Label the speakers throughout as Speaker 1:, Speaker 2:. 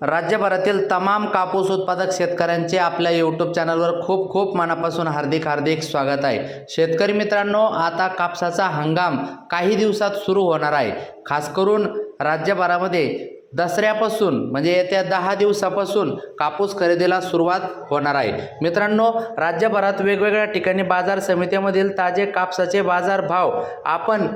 Speaker 1: राज्यभरातील तमाम कापूस उत्पादक शेतकऱ्यांचे आपल्या यूट्यूब चॅनलवर खूप खूप मनापासून हार्दिक हार्दिक स्वागत आहे. शेतकरी मित्रांनो आता कापसाचा हंगाम काही दिवसात सुरू होणार आहे. खास करून राज्यभरामध्ये दसऱ्यापासून म्हणजे येत्या दहा दिवसापासून कापूस खरेदीला सुरुवात होणार आहे. मित्रांनो राज्यभरात वेगवेगळ्या ठिकाणी बाजार समित्यामधील ताजे कापसाचे बाजार भाव आपण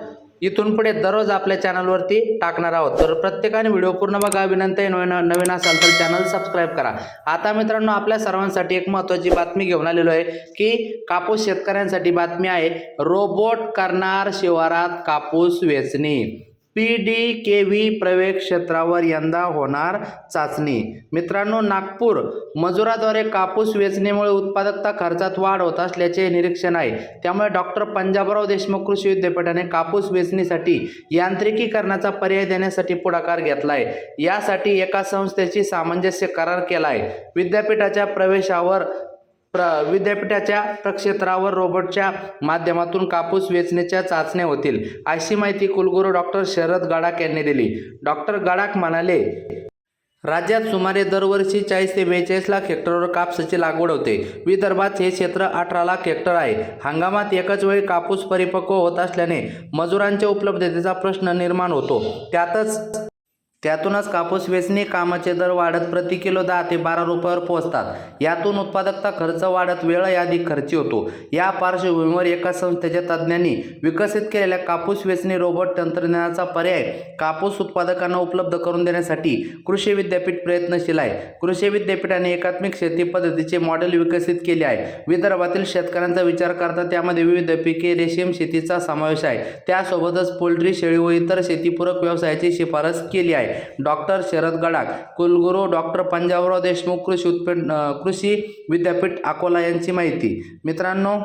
Speaker 1: इथून पुढे दररोज आपल्या चॅनलवरती टाकणार आहोत. तर प्रत्येकाने व्हिडिओ पूर्ण बघा विनंती आहे नवीन नवीन असाल तर चॅनल सबस्क्राईब करा. आता मित्रांनो आपल्या सर्वांसाठी एक महत्त्वाची बातमी घेऊन आलेलो आहे की कापूस शेतकऱ्यांसाठी बातमी आहे रोबोट करणार शिवारात कापूस वेचणी. पी डी के व्ही प्रवेश क्षेत्रावर यंदा होणार चाचणी. मित्रांनो नागपूर मजुराद्वारे कापूस वेचणीमुळे उत्पादकता खर्चात वाढ होत असल्याचे निरीक्षण आहे. त्यामुळे डॉक्टर पंजाबराव देशमुख कृषी विद्यापीठाने कापूस वेचणीसाठी यांत्रिकीकरणाचा पर्याय देण्यासाठी पुढाकार घेतला आहे यासाठी एका संस्थेशी सामंजस्य करार केला आहे विद्यापीठाच्या प्रवेशावर प्र विद्यापीठाच्या प्रक्षेत्रावर रोबोटच्या माध्यमातून कापूस वेचण्याच्या चाचण्या होतील अशी माहिती कुलगुरू डॉक्टर शरद गाडाक यांनी दिली. डॉक्टर गाडाक म्हणाले राज्यात सुमारे दरवर्षी चाळीस ते बेचाळीस लाख हेक्टरवर कापसाची लागवड होते. विदर्भात हे क्षेत्र अठरा लाख हेक्टर आहे. हंगामात एकाच वेळी कापूस परिपक्व होत असल्याने मजुरांच्या उपलब्धतेचा प्रश्न निर्माण होतो. त्यातच त्यातूनच कापूस वेचणी कामाचे दर वाढत प्रति किलो दहा ते बारा रुपयावर पोहोचतात. यातून उत्पादकता खर्च वाढत वेळ यादी खर्ची होतो. या पार्श्वभूमीवर एका संस्थेच्या तज्ज्ञांनी विकसित केलेल्या कापूस वेचणी रोबोट तंत्रज्ञानाचा पर्याय कापूस उत्पादकांना उपलब्ध करून देण्यासाठी कृषी विद्यापीठ प्रयत्नशील आहे. कृषी विद्यापीठाने एकात्मिक शेती पद्धतीचे मॉडेल विकसित केले आहे. विदर्भातील शेतकऱ्यांचा विचार करता त्यामध्ये विविध पिके रेशीम शेतीचा समावेश आहे. त्यासोबतच पोल्ट्री शेळी व इतर शेतीपूरक व्यवसायाची शिफारस केली आहे. डॉक्टर शरद गडाख कुलगुरू डॉक्टर पंजाबराव देशमुख कृषी उत्पन्न कृषी विद्यापीठ अकोला यांची माहिती. मित्रांनो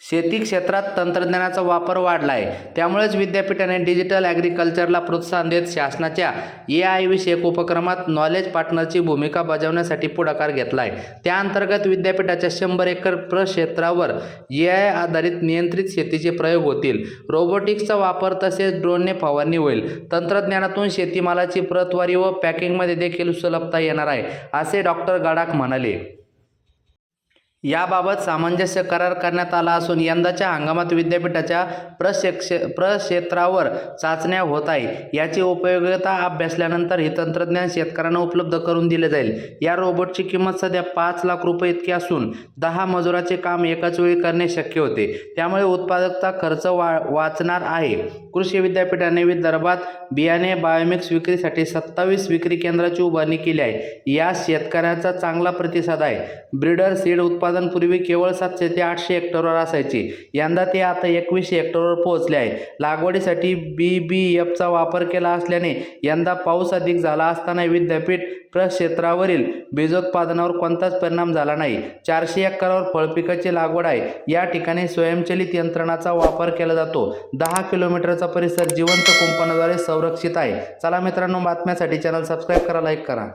Speaker 1: शेती क्षेत्रात तंत्रज्ञानाचा वापर वाढला आहे त्यामुळेच विद्यापीठाने डिजिटल ॲग्रिकल्चरला प्रोत्साहन देत शासनाच्या ए आय विषयक उपक्रमात नॉलेज पार्टनरची भूमिका बजावण्यासाठी पुढाकार घेतला आहे त्याअंतर्गत विद्यापीठाच्या शंभर एकर प्रक्षेत्रावर ए आय आधारित नियंत्रित शेतीचे प्रयोग होतील. रोबोटिक्सचा वापर तसेच ड्रोनने फवारणी होईल. तंत्रज्ञानातून शेतीमालाची प्रतवारी व पॅकिंगमध्ये देखील सुलभता येणार आहे असे डॉक्टर गडाख म्हणाले. याबाबत सामंजस्य करार करण्यात आला असून यंदाच्या हंगामात विद्यापीठाच्या प्रशिक्ष प्रक्षेत्रावर चाचण्या होत आहे याची उपयोगिता अभ्यासल्यानंतर हे तंत्रज्ञान शेतकऱ्यांना उपलब्ध करून दिले जाईल. या रोबोटची किंमत सध्या पाच लाख रुपये इतकी असून दहा मजुराचे काम एकाच वेळी करणे शक्य होते. त्यामुळे उत्पादकता खर्च वा वाचणार आहे. कृषी विद्यापीठाने विदर्भात बियाणे बायोमिक्स विक्रीसाठी सत्तावीस विक्री केंद्राची उभारणी केली आहे. या शेतकऱ्याचा चांगला प्रतिसाद आहे. ब्रीडर सीड उत्पादन पूर्वी केवळ सातशे ते आठशे हेक्टरवर असायचे. यंदा ते आता एकवीसशे हेक्टरवर पोहोचले आहे. लागवडीसाठी बी बी एफचा वापर केला असल्याने यंदा पाऊस अधिक झाला असताना विद्यापीठ प्रक्षेत्रावरील बीजोत्पादनावर कोणताच परिणाम झाला नाही. चारशे एकरावर फळपिकाची लागवड आहे. या ठिकाणी स्वयंचलित यंत्रणाचा वापर केला जातो. दहा किलोमीटरचा परिसर जिवंत कुंपणाद्वारे संरक्षित आहे. चला मित्रांनो बातम्यासाठी चॅनल सबस्क्राईब करा लाईक करा.